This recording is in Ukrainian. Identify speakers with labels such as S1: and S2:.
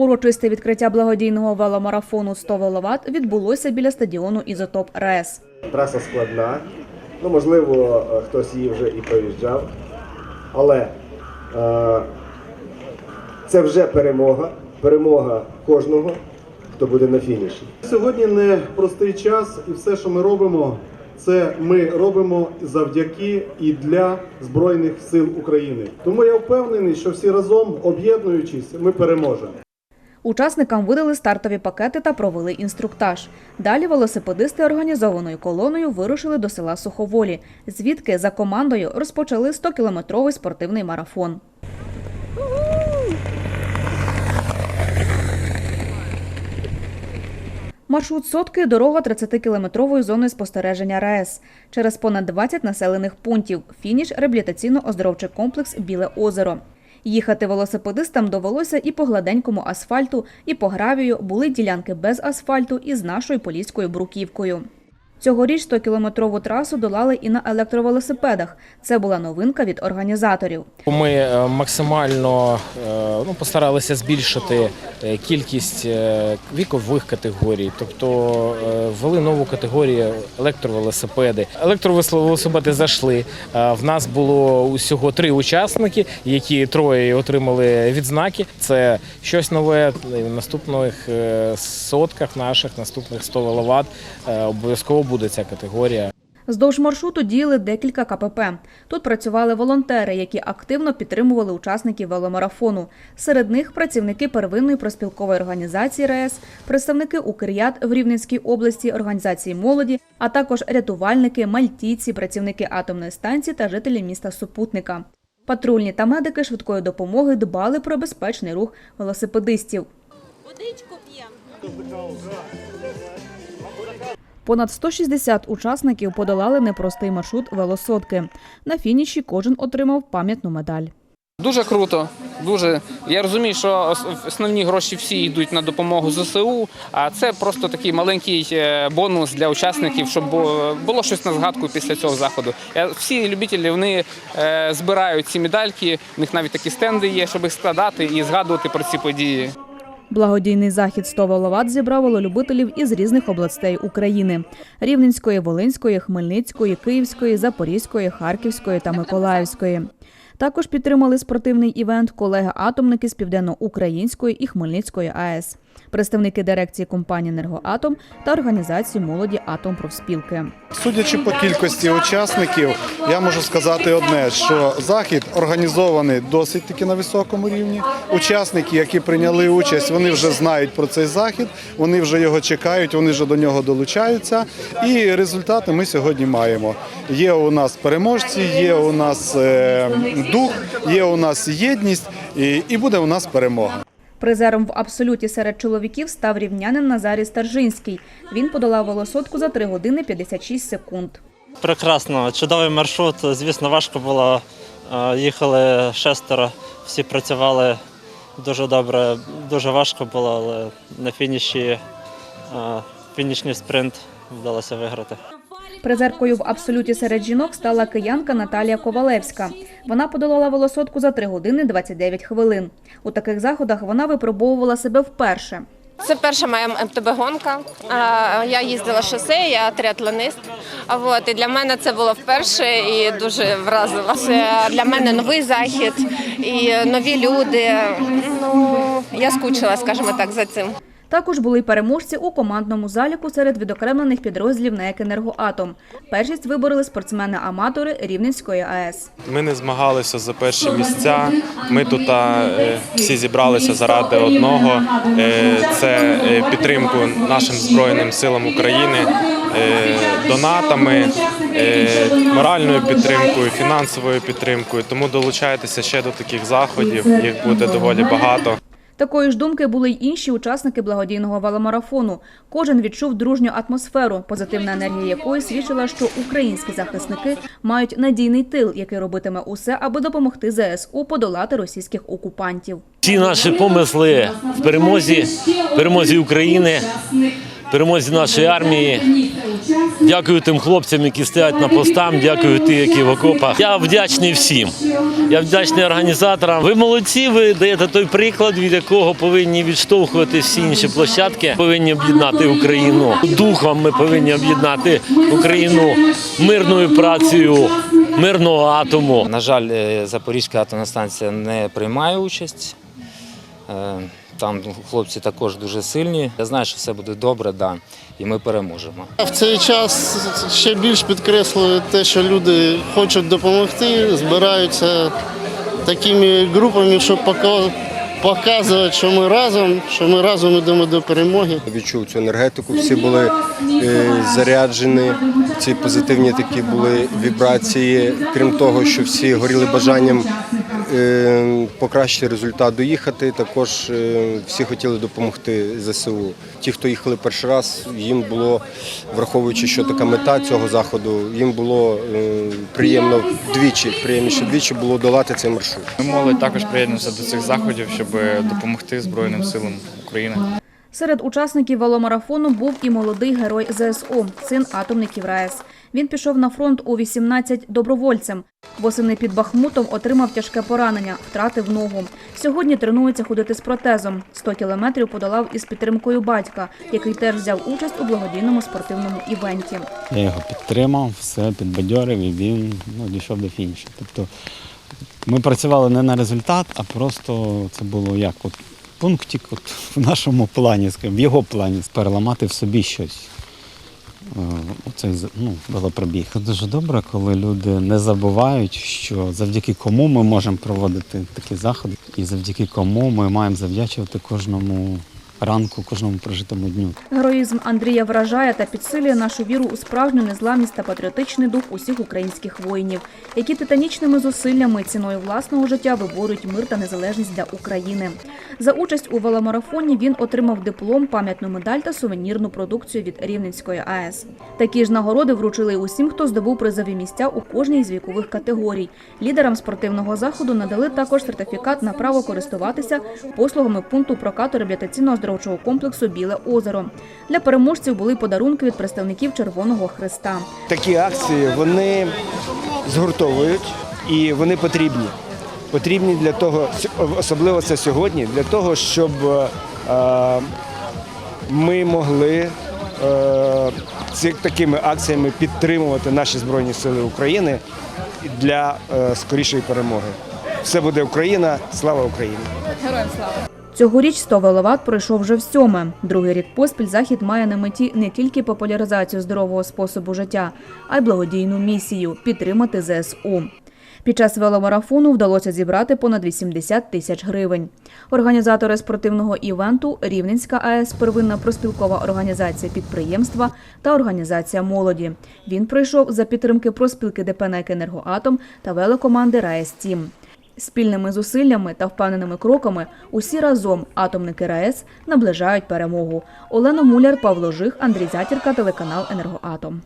S1: Урочисте відкриття благодійного веломарафону 100 веловат відбулося біля стадіону Ізотоп РЕС.
S2: Траса складна. Ну, можливо, е, хтось її вже і проїжджав. Але е, це вже перемога. Перемога кожного, хто буде на фініші.
S3: Сьогодні не простий час, і все, що ми робимо, це ми робимо завдяки і для Збройних сил України. Тому я впевнений, що всі разом, об'єднуючись, ми переможемо.
S1: Учасникам видали стартові пакети та провели інструктаж. Далі велосипедисти організованою колоною вирушили до села Суховолі, звідки за командою розпочали 100-кілометровий спортивний марафон. Маршрут сотки дорога 30-кілометрової зони спостереження РаЕС. Через понад 20 населених пунктів. Фініш реабілітаційно-оздоровчий комплекс Біле озеро. Їхати велосипедистам довелося і по гладенькому асфальту, і по гравію були ділянки без асфальту і з нашою поліською бруківкою. Цьогоріч 100-кілометрову трасу долали і на електровелосипедах. Це була новинка від організаторів.
S4: Ми е, максимально е, ну, постаралися збільшити е, кількість вікових категорій, тобто ввели нову категорію електровелосипеди. Електровелосипеди зайшли. В нас було усього три учасники, які троє отримали відзнаки. Це щось нове. В наступних сотках наших, наступних 100 веловат обов'язково буде ця категорія.
S1: Здовж маршруту діяли декілька КПП. Тут працювали волонтери, які активно підтримували учасників веломарафону. Серед них працівники первинної проспілкової організації РаЕС, представники Укрят в Рівненській області, організації молоді, а також рятувальники, мальтійці, працівники атомної станції та жителі міста Супутника. Патрульні та медики швидкої допомоги дбали про безпечний рух велосипедистів.
S5: Водичку п'ємо.
S1: Понад 160 учасників подолали непростий маршрут велосотки. На фініші кожен отримав пам'ятну медаль.
S6: Дуже круто. Дуже я розумію, що основні гроші всі йдуть на допомогу ЗСУ. А це просто такий маленький е, бонус для учасників, щоб було щось на згадку після цього заходу. Всі любителі вони е, збирають ці медальки. У них навіть такі стенди є, щоб їх складати і згадувати про ці події.
S1: Благодійний захід 100 воловат» зібрав вололюбителів із різних областей України: Рівненської, Волинської, Хмельницької, Київської, Запорізької, Харківської та Миколаївської. Також підтримали спортивний івент колеги-атомники з Південно-Української і Хмельницької АЕС, представники дирекції компанії «Енергоатом» та організації молоді Атом профспілки.
S3: Судячи по кількості учасників, я можу сказати одне: що захід організований досить таки на високому рівні. Учасники, які прийняли участь, вони вже знають про цей захід, вони вже його чекають, вони вже до нього долучаються. І результати ми сьогодні маємо. Є у нас переможці, є у нас е, дух, є у нас єдність, і, і буде у нас перемога.
S1: Призером в абсолюті серед чоловіків став рівнянин Назарій Старжинський. Він подолав велосотку за 3 години 56 секунд.
S7: Прекрасно, чудовий маршрут. Звісно, важко було. Е, Їхали шестеро, всі працювали дуже добре, дуже важко було, але на фініші е, фінішний спринт вдалося виграти.
S1: Призеркою в абсолюті серед жінок стала киянка Наталія Ковалевська. Вона подолала велосотку за 3 години 29 хвилин. У таких заходах вона випробовувала себе вперше.
S5: Це перша моя МТБ-гонка. Я їздила шосе, я триатлонист. От, і для мене це було вперше і дуже вразило. Це для мене новий захід і нові люди. Ну, я скучила, скажімо так, за цим.
S1: Також були переможці у командному заліку серед відокремлених підрозділів НЕК «Енергоатом». Першість вибороли спортсмени-аматори Рівненської АЕС.
S8: Ми не змагалися за перші місця. Ми тут е, всі зібралися заради одного. Е, Це е, підтримку нашим Збройним силам України донатами, моральною підтримкою, фінансовою підтримкою. Тому долучайтеся ще до таких заходів. Їх буде доволі багато.
S1: Такої ж думки були й інші учасники благодійного веломарафону. Кожен відчув дружню атмосферу, позитивна енергія якої свідчила, що українські захисники мають надійний тил, який робитиме усе, аби допомогти ЗСУ подолати російських окупантів.
S9: Всі наші помисли в перемозі, в перемозі України перемозі нашої армії. Дякую тим хлопцям, які стоять на постам. Дякую тим, які в окопах. Я вдячний всім. Я вдячний організаторам. Ви молодці. Ви даєте той приклад, від якого повинні відштовхувати всі інші площадки. Повинні об'єднати Україну. Духом ми повинні об'єднати Україну мирною працею, мирного атому.
S10: На жаль, е, Запорізька атомна станція не приймає участь. Там хлопці також дуже сильні. Я знаю, що все буде добре, да, і ми переможемо.
S11: В цей час ще більш підкреслює те, що люди хочуть допомогти, збираються такими групами, щоб пока- показувати, що ми разом, що ми разом йдемо до перемоги.
S12: Відчув цю енергетику, всі були е, заряджені, ці позитивні такі були вібрації. Крім того, що всі горіли бажанням покращити результат, доїхати. Також е, всі хотіли допомогти ЗСУ. Ті, хто їхали перший раз, їм було, враховуючи, що така мета цього заходу, їм було е, приємно вдвічі, приємніше вдвічі було долати цей маршрут.
S13: Ми молодь також приєднуємося до цих заходів, щоб допомогти Збройним силам України.
S1: Серед учасників веломарафону був і молодий герой ЗСУ, син атомників РаЕС. Він пішов на фронт у 18 добровольцем. Восени під Бахмутом отримав тяжке поранення, втратив ногу. Сьогодні тренується ходити з протезом. 100 кілометрів подолав із підтримкою батька, який теж взяв участь у благодійному спортивному івенті.
S14: Я його підтримав, все підбадьорив і він ну, дійшов до фінішу. Тобто ми працювали не на результат, а просто це було як от пунктик от в нашому плані, в його плані, переламати в собі щось. Е, Оцей ну, велопробіг. Дуже добре, коли люди не забувають, що завдяки кому ми можемо проводити такі заходи, і завдяки кому ми маємо завдячувати кожному ранку, кожному прожитому дню.
S1: Героїзм Андрія вражає та підсилює нашу віру у справжню незламність та патріотичний дух усіх українських воїнів, які титанічними зусиллями ціною власного життя виборюють мир та незалежність для України. За участь у веломарафоні він отримав диплом, пам'ятну медаль та сувенірну продукцію від Рівненської АЕС. Такі ж нагороди вручили усім, хто здобув призові місця у кожній з вікових категорій. Лідерам спортивного заходу надали також сертифікат на право користуватися послугами пункту прокату реабілітаційно-оздоровчого комплексу Біле озеро. Для переможців були подарунки від представників Червоного Христа.
S2: Такі акції вони згуртовують і вони потрібні. Потрібні для того, особливо це сьогодні, для того, щоб е, ми могли е, такими акціями підтримувати наші Збройні Сили України для е, скорішої перемоги. Все буде Україна, слава Україні!
S1: Цьогоріч 100 веловат пройшов вже в сьоме. Другий рік поспіль захід має на меті не тільки популяризацію здорового способу життя, а й благодійну місію підтримати ЗСУ. Під час веломарафону вдалося зібрати понад 80 тисяч гривень. Організатори спортивного івенту Рівненська АЕС, первинна проспілкова організація підприємства та організація молоді. Він пройшов за підтримки проспілки ДП «НЕК Енергоатом та велокоманди РаЕС Тім. Спільними зусиллями та впевненими кроками усі разом атомники РаЕС наближають перемогу. Олена Муляр, Павло Жих, Андрій Затірка, телеканал Енергоатом.